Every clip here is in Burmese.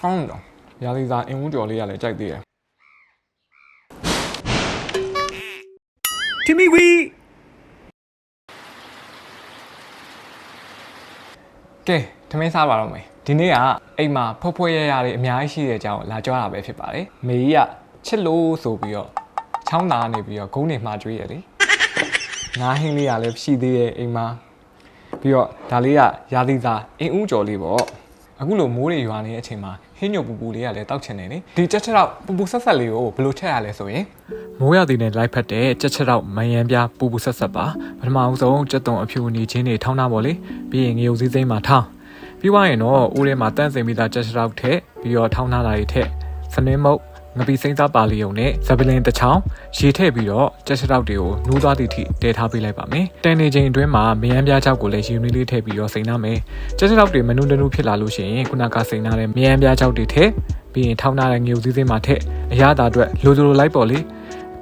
ကောင်းတော့ရာသီစာအင်ဦးကျော်လေးကလည်းကြိုက်သေးတယ်တီမီဝီကဲထမင်းစားပါတော့မယ်ဒီနေ့ကအိမ်မှာဖွက်ဖွက်ရရလေးအများကြီးရှိတဲ့အကြောင်းလာကြွားတာပဲဖြစ်ပါတယ်မေကြီးကချစ်လို့ဆိုပြီးတော့ချောင်းသားနေပြီးတော့ဂုံးနေမှာကျွေးရလေငါးဟင်းလေးကလည်းရှိသေးရဲ့အိမ်မှာပြီးတော့ဒါလေးကရာသီစာအင်ဦးကျော်လေးပေါ့ အခုလိုမိုးတွေရွာနေတဲ့အချိန်မှာဟင်းညိုပူပူလေးကလည်းတောက်ချင်နေလေဒီချက်ချက်တော့ပူပူဆက်ဆက်လေးကိုဘယ်လိုထည့်ရလဲဆိုရင်မိုးရသည်နဲ့လိုက်ဖက်တဲ့ချက်ချက်တော့မယမ်းပြပူပူဆက်ဆက်ပါပထမအဆုံးကြက်တုံအဖြူနေချင်းတွေထောင်းတာပေါ့လေပြီးရင်ငရုတ်စည်းစိမ့်မှာထောင်းပြီးသွားရင်တော့ဦးထဲမှာတန့်စင်ပြီးသားချက်ချက်တော့ထည့်ပြီးတော့ထောင်းထားတာတွေထည့်စနင်းမုတ် ငပီစိမ့်သားပါလီယုံနဲ့ဇပလင်တစ်ချောင်းရေထည့်ပြီးတော့ချက်ချက်တော့တွေကိုနူးသွားသည့်ထိတည်ထားပေးလိုက်ပါမယ်တန်နေချိန်အတွင်းမှာမယမ်းပြားချောက်ကိုလည်းရေနွေးလေးထည့်ပြီးတော့စိမ့်ထားမယ်ချက်ချက်တော့တွေမနုတနုဖြစ်လာလို့ရှိရင်ခုနကစိမ့်ထားတဲ့မယမ်းပြားချောက်တွေထည့်ပြီးရင်ထောင်းထားတဲ့ငရုတ်သီးစိမ့်မှာထည့်အရသာအတွက်လိုလိုလိုက်ပေါ့လေ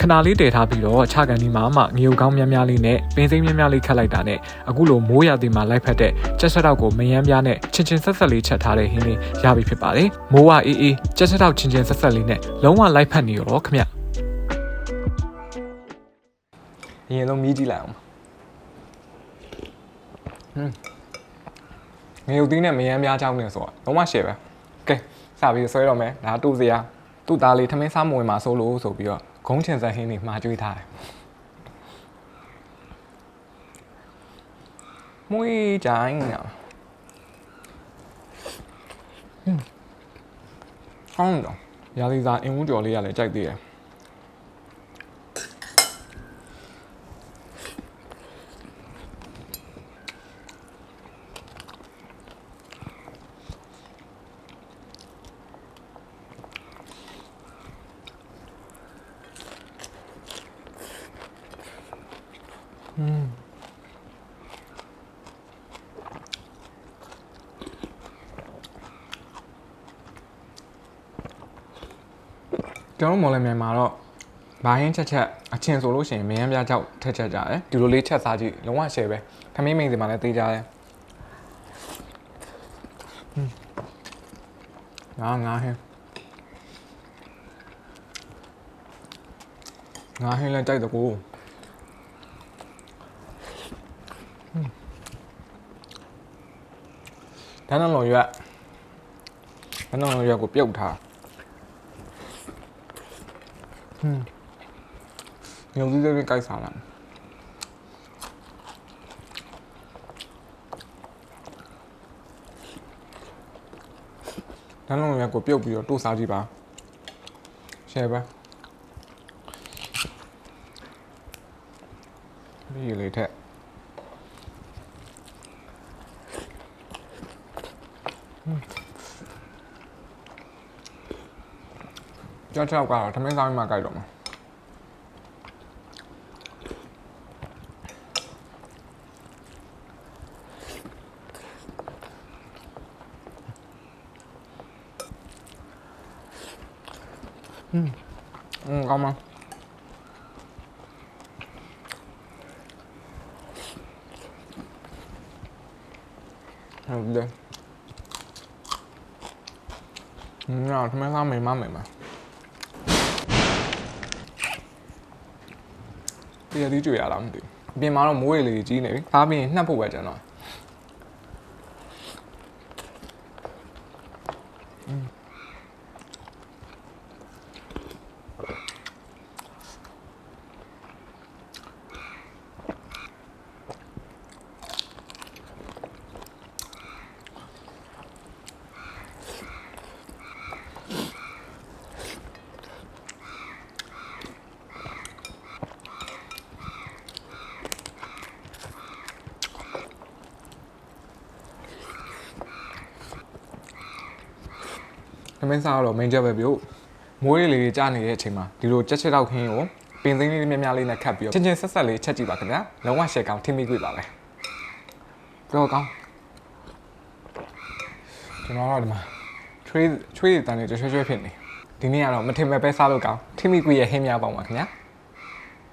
ခဏလေးတည်ထားပြီးတော့ခြာကန်ဒီမှာမှငရုတ်ကောင်းများများလေးနဲ့ပင်စိမ့်များများလေးခတ်လိုက်တာနဲ့အခုလိုမိုးရာသီမှာလိုက်ဖက်တဲ့ချက်ချက်တော့ကိုမယမ်းပြားနဲ့ချင်းချင်းဆက်ဆက်လေးချက်ထားတဲ့ဟင်းလေးရပြီဖြစ်ပါတယ်မိုးကအေးအေးချက်ချက်တော့ချင်းချင်းဆက်ဆက်လေးနဲ့လုံးဝလိုက်ဖက်နေရောခမရအရင်ဆုံးမြည်ကြည့်လိုက်အောင်ဟွန်းငရုတ်သီးနဲ့မယမ်းပြားချောင်းနေဆိုတော့လုံးဝရှယ်ပဲကဲစပြီးဆွဲတော့မယ်ဒါတူစရာသူ့သားလေးထမင်းစားမဝင်မှာစိုးလို့ဆိုပြီးတော့ ဂုံးချင်ဆက်ဟင်းတွေမှာကျွေးထားတယ်မွေးကြိုင်းညာဟင်းကောင်းတော့ရာသီစာအင်ဦးကျော်လေးကလည်းကြိုက်သေးတယ် ကျွန်တော်တို့မော်လမြိုင်မှာတော့ဘာဟင်းချက်ချက်အချင်းဆိုလို့ရှိရင်မယမ်းပြားကြောက်ထက်ချက်ကြတယ်ဒီလိုလေးချက်စားကြည့်လုံးဝရှယ်ပဲခမင်းမိန်စီမှာလည်းသေးကြတယ်ဟင်းငါငါဟင်းငါဟင်းလည်းကြိုက်တော့ကို ဒါနဲ့လောရွက်ဒါနဲ့လောရွက်ကိုပြုတ်ထား nhiều thứ bên cay xả lắm nó là của biểu biểu tu sao gì bà xe ba cái gì lấy thế cho cho cả thằng mấy sao mà cay rồi mà อืมကော 要这样挂了，他没当你妈盖懂吗？嗯，嗯，高吗？对不对？ ညာထမင်းစားမိမမိမ။ပြည့်သေးကြွရလားမသိဘူး။ပြင်မှာတော့မိုးရေလေးကြီးနေပြီ။စားပြီးရင်နှက်ဖို့ပဲကျန်တော့။ သမင်းစားတော့ main ချက်ပဲပြုတ်မိုးရေလေးကြားနေတဲ့အချိန်မှာဒီလိုကြက်ချက်တော့ခင်းကိုပင်သိန်းလေးများများလေးနဲ့ခတ်ပြီးတော့ချင်းချင်းဆက်ဆက်လေးချက်ကြည့်ပါခင်ဗျာလုံးဝရှယ်ကောင်းထိမိကြပါပဲပြောကောင်းကျွန်တော်တော့ဒီမှာ trade trade တန်နေကြွှဲကြွှဲဖြစ်နေဒီနေ့ကတော့မထင်မဲ့ပဲစားလို့ကောင်းထိမိကြရဲ့ဟင်းများပေါင်းပါခင်ဗျာ